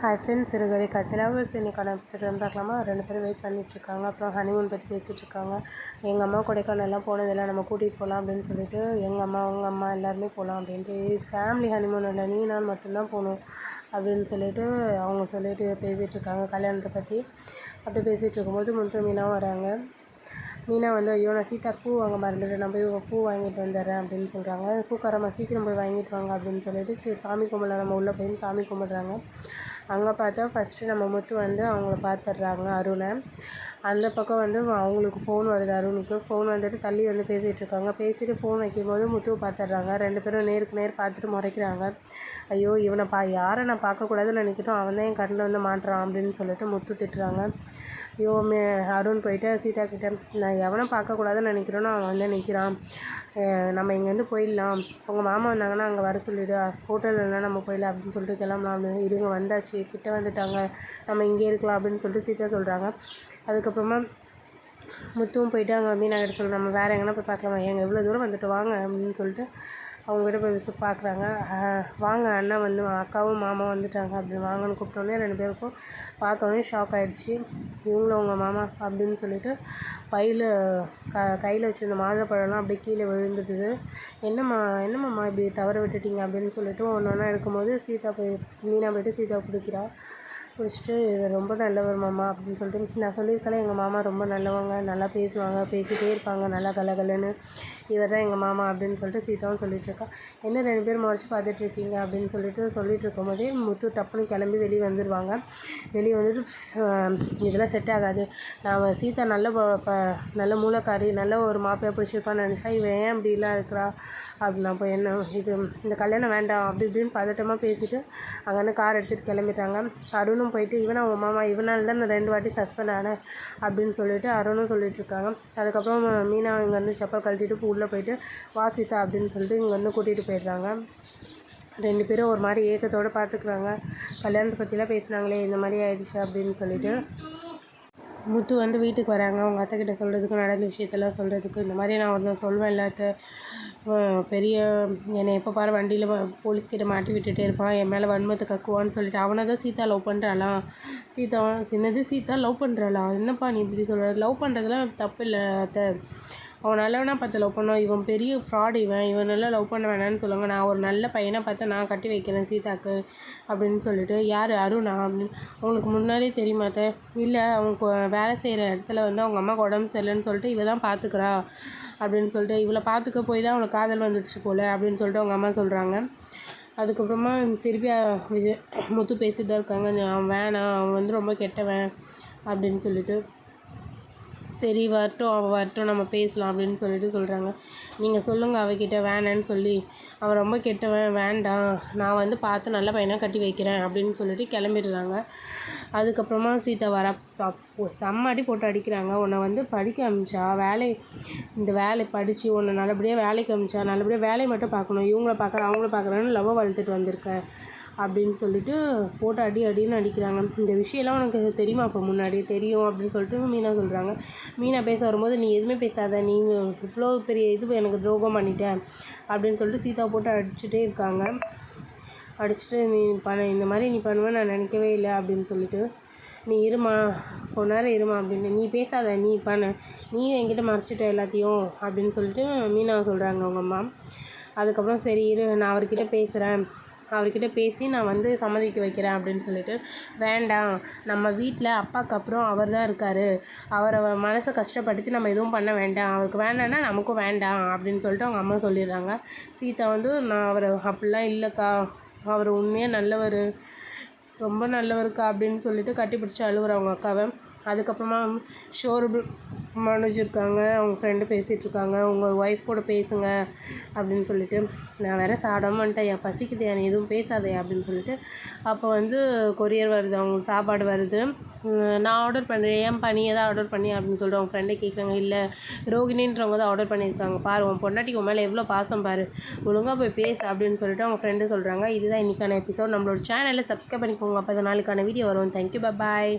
Hi friends சிறுகதை கசிலாவஸ் இன்றைக்கான episode வந்து பார்க்கலாமா? ரெண்டு பேரும் வெயிட் பண்ணிட்டுருக்காங்க. அப்புறம் ஹனிமூன் பற்றி பேசிகிட்டு இருக்காங்க எங்கள் அம்மா கொடைக்கானல்லாம் போனதில்லை. நம்ம கூட்டிகிட்டு போகலாம் அப்படின்னு சொல்லிட்டு எங்கள் அம்மா உங்கள் அம்மா எல்லாருமே போகலாம் அப்படின்ட்டு. ஃபேமிலி ஹனிமூன் இல்லை. நீ நான் மட்டும்தான் போகணும் அப்படின்னு சொல்லிட்டு அவங்க சொல்லிட்டு பேசிகிட்ருக்காங்க கல்யாணத்தை பற்றி அப்படி பேசிகிட்டு இருக்கும்போது முத்து மீனாவும் வராங்க. மீனா வந்து ஐயோ நான் சீதா பூ வாங்க மறந்துவிட்டேன் நான் போய் பூ வாங்கிட்டு வந்துடுறேன் அப்படின்னு சொல்கிறாங்க பூக்காரம்மா சீக்கிரம் போய் வாங்கிட்டு வாங்க அப்படின்னு சொல்லிட்டு சரி சாமி கும்பிடலாம். நம்ம உள்ளே போய் சாமி கும்பிட்றாங்க. அங்கே பார்த்தா ஃபஸ்ட்டு நம்ம முத்து வந்து அவங்கள பார்த்துட்றாங்க அருணை. அந்த பக்கம் வந்து அவங்களுக்கு ஃபோன் வருது அருணுக்கு. ஃபோன் வந்துட்டு தள்ளி வந்து பேசிகிட்டு இருக்காங்க. பேசிட்டு ஃபோன் வைக்கும்போது முத்துவை பார்த்துட்றாங்க ரெண்டு பேரும் நேருக்கு நேர் பார்த்துட்டு முறைக்கிறாங்க. ஐயோ இவனை பா யாரை நான் பார்க்கக்கூடாதுன்னு நினைக்கிறோம். அவன் தான் என் கண்ணில் வந்து மாட்டுறான் அப்படின்னு சொல்லிட்டு முத்து திட்டுறாங்க. ஐயோ மே அருண் போயிட்டு சீதா கிட்ட நான் எவனை பார்க்கக்கூடாதுன்னு நினைக்கிறேனோ அவன் வந்து நிற்கிறான் நம்ம இங்கேருந்து போயிடலாம். உங்கள் மாமா வந்தாங்கன்னா அங்கே வர சொல்லிவிடு ஹோட்டல்லலாம் நம்ம போயிடலாம் அப்படின்னு சொல்லிட்டு கிளம்பலாம் அப்படின்னு. இருங்க வந்தாச்சு. கிட்ட வந்துட்டாங்க. நம்ம இங்கே இருக்கலாம் அப்படின்னு சொல்லிட்டு சீதா சொல்கிறாங்க அதுக்கப்புறமா முத்துவும் போயிட்டு அங்கே மீனாகிட்ட சொல்கிறோம் நம்ம வேறு எங்கன்னா போய் பார்க்கலாமா? எங்கள் எவ்வளோ தூரம் வந்துட்டு வாங்க அப்படின்னு சொல்லிட்டு அவங்ககிட்ட போய் விசு பார்க்குறாங்க. வாங்க அண்ணன் வந்து அக்காவும் மாமாவும் வந்துட்டாங்க அப்படி வாங்கன்னு கூப்பிட்டோன்னே ரெண்டு பேருக்கும் பார்த்தோன்னே ஷாக் ஆகிடுச்சி இவங்களும் உங்கள் மாமா அப்படின்னு சொல்லிட்டு பையில் க கையில் வச்சுருந்த மாதுளப்பழம்லாம் அப்படியே கீழே விழுந்துட்டுது. என்னம்மா என்னம்மாம்மா இப்படி தவற விட்டுட்டீங்க அப்படின்னு சொல்லிட்டு ஒன்று ஒன்றா எடுக்கும்போது சீதா போய் மீனா போய்ட்டு சீதா பிடிக்கிறா. பிடிச்சிட்டு இவர் ரொம்ப நல்லவர் மாமா அப்படின்னு சொல்லிட்டு நான் சொல்லியிருக்கல எங்கள் மாமா ரொம்ப நல்லவங்க நல்லா பேசுவாங்க பேசிகிட்டே இருப்பாங்க நல்லா கலகலன்னு. இவர் தான் எங்கள் மாமா அப்படின்னு சொல்லிட்டு சீதாவும் சொல்லிகிட்ருக்கா என்ன ரெண்டு பேரும் முறைச்சி பார்த்துட்ருக்கீங்க? அப்படின்னு சொல்லிட்டு சொல்லிகிட்டு இருக்கும்போதே முத்து டப்புன்னு கிளம்பி வெளியே வந்துடுவாங்க வெளியே வந்துட்டு இதெல்லாம் செட் ஆகாது. நான் சீதா நல்ல நல்ல மூலக்காரி நல்ல ஒரு மாப்பிளையை பிடிச்சிருப்பான்னு நினச்சா இவன் ஏன் இப்படிலாம் இருக்கிறா? அப்படின்னா அப்போ என்ன இது இந்த கல்யாணம் வேண்டாம். அப்படி இப்படின்னு பதட்டமாக பேசிவிட்டு அங்கேருந்து கார் எடுத்துகிட்டு கிளம்பிட்டாங்க அருணும் போயிட்டு இவன் உன் மாமா இவனால் தான் நான் ரெண்டு வாட்டி சஸ்பெண்ட் ஆனேன் அப்படின்னு சொல்லிட்டு அருணும் சொல்லிட்டு இருக்காங்க. அதுக்கப்புறம் மீனா இங்கேருந்து செப்பல் கழட்டிட்டு உள்ளே போயிட்டு வாசித்தா அப்படின்னு சொல்லிட்டு இங்கே வந்து கூட்டிகிட்டு போயிடுறாங்க. ரெண்டு பேரும் ஒரு மாதிரி ஏக்கத்தோடு பார்த்துக்குறாங்க கல்யாணத்தை பற்றிலாம் பேசுனாங்களே இந்த மாதிரி ஆயிடுச்சு அப்படின்னு சொல்லிட்டு. முத்து வந்து வீட்டுக்கு வராங்க. அவங்க அத்தைக்கிட்ட சொல்கிறதுக்கு நடந்த விஷயத்தெல்லாம் சொல்கிறதுக்கு இந்த மாதிரி நான் ஒரு சொல்வேன் எல்லாத்த பெரிய என்னை எப்போ பாரு வண்டியில் போலீஸ்கிட்ட மாட்டி விட்டுட்டே இருப்பான். என் மேலே வன்மத்தை கக்குவான்னு சொல்லிட்டு அவனை தான் சீதா லவ் பண்ணுறாளாம் சீதா சின்னது சீதா லவ் பண்ணுறாளா என்னப்பா நீ இப்படி சொல்கிற லவ் பண்ணுறதுலாம் தப்பு இல்லை அத்தை. அவன் நல்லவனாக பார்த்து லவ் பண்ணுவான். இவன் பெரிய ஃப்ராட் இவன். இவன் நல்லா லவ் பண்ண வேணான்னு சொல்லுவாங்க. நான் ஒரு நல்ல பையனை பார்த்து நான் கட்டி வைக்கிறேன் சீதாக்கு அப்படின்னு சொல்லிட்டு யார் அருணா? அப்படின்னு. அவங்களுக்கு முன்னாடியே தெரியுமாத்த இல்லை அவங்க வேலை செய்கிற இடத்துல வந்து அவங்க அம்மாவுக்கு உடம்பு சரியில்லைன்னு சொல்லிட்டு இவ தான் பார்த்துக்குறா. அப்படின்னு சொல்லிட்டு இவளை பார்த்துக்க போய் தான் அவனுக்கு காதல் வந்துடுச்சு போல் அப்படின்னு சொல்லிட்டு அவங்க அம்மா சொல்கிறாங்க அதுக்கப்புறமா திருப்பி விஜய் முத்து பேசிட்டு தான் இருக்காங்க. அவன் வேணாம். அவன் வந்து ரொம்ப கெட்டவன் அப்படின்னு சொல்லிட்டு சரி வரட்டும் அவள் வரட்டும் நம்ம பேசலாம் அப்படின்னு சொல்லிட்டு சொல்கிறாங்க நீங்கள் சொல்லுங்கள் அவகிட்ட வேணான்னு சொல்லி. அவன் ரொம்ப கெட்டவன் வேண்டாம். நான் வந்து பார்த்து நல்ல பையனாக கட்டி வைக்கிறேன் அப்படின்னு சொல்லிட்டு கிளம்பிடுறாங்க. அதுக்கப்புறமா சீதா வர செம்மாடி போட்டு அடிக்கிறாங்க. உன்னை வந்து படிக்க அமிச்சா வேலை இந்த வேலை படித்து உன்னை நல்லபடியாக வேலைக்கு அமிச்சா நல்லபடியாக வேலையை மட்டும் பார்க்கணும் இவங்கள பார்க்குறேன் அவங்கள பார்க்குறேன்னு லவ் வளர்த்துட்டு வந்திருக்கேன் அப்படின்னு சொல்லிட்டு போட்டு அடி அடின்னு அடிக்கிறாங்க. இந்த விஷயம்லாம் உனக்கு தெரியுமா? அப்போ முன்னாடி தெரியும் அப்படின்னு சொல்லிட்டு மீனா சொல்கிறாங்க மீனா பேச வரும்போது நீ எதுவுமே பேசாத. நீ இவ்வளோ பெரிய இது எனக்கு துரோகம் பண்ணிட்ட. அப்படின்னு சொல்லிட்டு சீதாவை போட்டு அடிச்சுட்டே இருக்காங்க. அடிச்சுட்டு நீ பண்ண இந்த மாதிரி நீ பண்ணுவேன் நான் நினைக்கவே இல்லை. அப்படின்னு சொல்லிட்டு நீ இருமா கொஞ்ச நேரம் இருமா அப்படின்னு நீ பேசாத நீ பண்ண. நீ என்கிட்ட மறைச்சிட்ட எல்லாத்தையும். அப்படின்னு சொல்லிட்டு மீனா சொல்கிறாங்க அவங்க அம்மா. அதுக்கப்புறம் சரி இரு. நான் அவர்கிட்ட பேசுகிறேன் அவர்கிட்ட பேசி நான் வந்து சம்மதிக்க வைக்கிறேன் அப்படின்னு சொல்லிட்டு வேண்டாம். நம்ம வீட்டில் அப்பாவுக்கு அப்புறம் அவர் தான் இருக்கார். அவரை மனசை கஷ்டப்படுத்தி நம்ம எதுவும் பண்ண வேண்டாம். அவருக்கு வேண்டாம்னா நமக்கும் வேண்டாம். அப்படின்னு சொல்லிட்டு அவங்க அம்மா சொல்லிடுறாங்க. சீதா வந்து நான் அவரை அப்படிலாம் இல்லைக்கா. அவர் உண்மையாக நல்லவர். ரொம்ப நல்லவருக்கா? அப்படின்னு சொல்லிட்டு கட்டி பிடிச்சி அழுகுற அவங்க அக்காவை. அதுக்கப்புறமா ஷோரூம் மனோஜ் இருக்காங்க அவங்க ஃப்ரெண்டு பேசிகிட்ருக்காங்க உங்கள் ஒய்ஃப் கூட பேசுங்க அப்படின்னு சொல்லிட்டு நான் வேறு சாப்பிடாம வந்துட்டேன் என் பசிக்குது என் எதுவும் பேசாதே அப்படின்னு சொல்லிட்டு அப்போ வந்து கொரியர் வருது அவங்க சாப்பாடு வருது. நான் ஆர்டர் பண்ணுறேன் ஏன் பண்ணியே தான் ஆர்டர் பண்ணி அப்படின்னு சொல்லிட்டு அவங்க ஃப்ரெண்டை கேட்குறாங்க இல்லை ரோகிணின்றவங்க தான் ஆர்டர் பண்ணியிருக்காங்க பாரு உன் பொண்டாட்டிக்கு உன் மேலே எவ்வளோ பாசம் பாரு ஒழுங்காக போய் பேசு அப்படின்னு சொல்லிட்டு அவங்க ஃப்ரெண்டு சொல்கிறாங்க இதுதான் இன்றைக்கான எபிசோட் நம்மளோட சேனலில் சப்ஸ்கிரைப் பண்ணிக்கோங்க. அப்போ நாளைக்கான வீடியோ வரும். Thank you bye